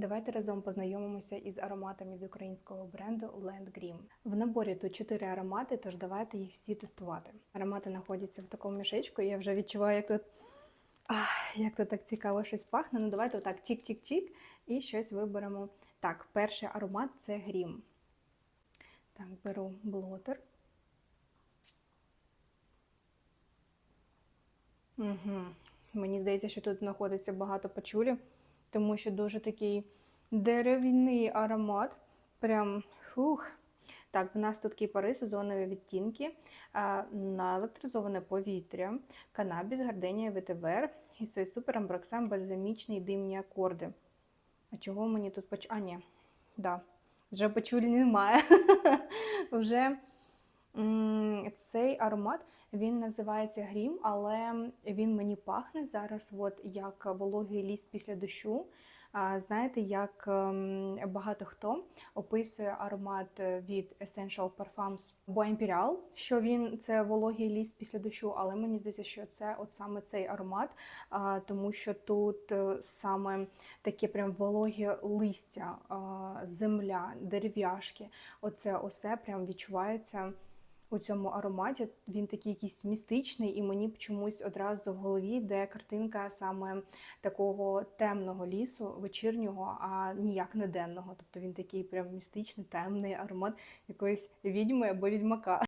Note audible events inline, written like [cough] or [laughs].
Давайте разом познайомимося із ароматами від українського бренду Land Green. В наборі тут чотири аромати, тож давайте їх всі тестувати. Аромати знаходяться в такому мішечку, і я вже відчуваю, як тут, ах, як тут так цікаво щось пахне. Ну давайте отак чик-чик-чик і щось виберемо. Так, перший аромат це грім. Так, беру блотер. Угу. Мені здається, що тут знаходиться багато пачулі, тому що дуже такий дерев'яний аромат. Прям фух. Так, в нас тут кіпари, сезонові відтінки, наелектризоване повітря, канабіс, гарденія, ветивер і цей супер амброксам бальзамічний димні акорди. А чого мені тут поч... А, ні, да. Вже пачулі немає. [laughs] Вже цей аромат він називається грім, але він мені пахне зараз, от як вологий ліс після дощу. Знаєте, як ем, багато хто описує аромат від Essential Parfums Bois Imperial, що він це вологий ліс після дощу, але мені здається, що це от саме цей аромат, тому що тут е, саме таке прям вологе листя, земля, дерев'яшки. Оце усе прям відчувається у цьому ароматі. Він такий якийсь містичний, і мені чомусь одразу в голові йде картинка саме такого темного лісу, вечірнього, а ніяк не денного. Тобто він такий прям містичний, темний аромат якоїсь відьми або відьмака.